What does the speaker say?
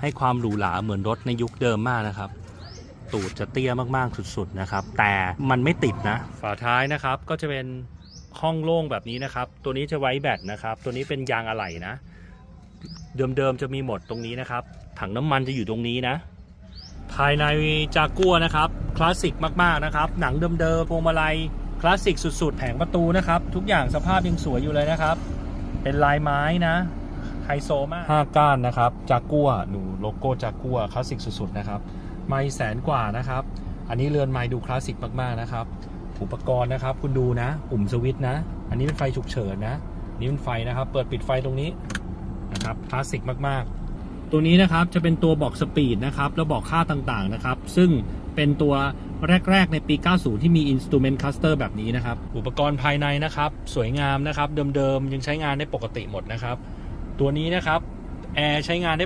ให้ความหรูหราเหมือนรถในยุคเดิมมากนะครับ ตูดจะเตี้ยมากๆสุดๆนะครับ แต่มันไม่ติดนะ ฝาท้ายนะครับก็จะเป็นห้องโล่งแบบนี้นะครับ ตัวนี้จะไว้แบตนะครับ ตัวนี้เป็นยางอะไหล่นะ เดิมๆจะมีหมดตรงนี้นะครับ ถังน้ำมันจะอยู่ตรงนี้นะ ภายในจากัวนะครับคลาสสิกมากๆนะครับ หนังเดิมๆพวงมาลัยคลาสสิกสุดๆ แผงประตูนะครับ ทุกอย่างสภาพยังสวยอยู่เลยนะครับ เป็นลายไม้นะ ไฮโซมาก ห้าก้านนะครับจากัวดูโลโก้จากัวคลาสสิกสุดๆนะครับ ไม่แสนกว่านะครับ อันนี้เรือนไม้ดูคลาสสิกมากๆนะครับ อุปกรณ์นะครับ คุณดูนะ ปุ่มสวิตช์นะ อันนี้เป็นไฟฉุกเฉินนะ นี่เป็นไฟนะครับ เปิดปิดไฟตรงนี้นะครับคลาสสิกมากๆ ตัวนี้นะครับจะเป็นตัวบอกสปีดนะครับ แล้วบอกค่าต่างๆนะครับ ซึ่งเป็นตัวแรก ๆ ในปี 90 ที่มี Instrument Cluster แบบนี้นะครับ อุปกรณ์ภายในนะครับ สวยงามนะครับ เดิม ๆ ยังใช้งานได้ปกติหมดนะครับ ตัวนี้นะครับแอร์ใช้งานได้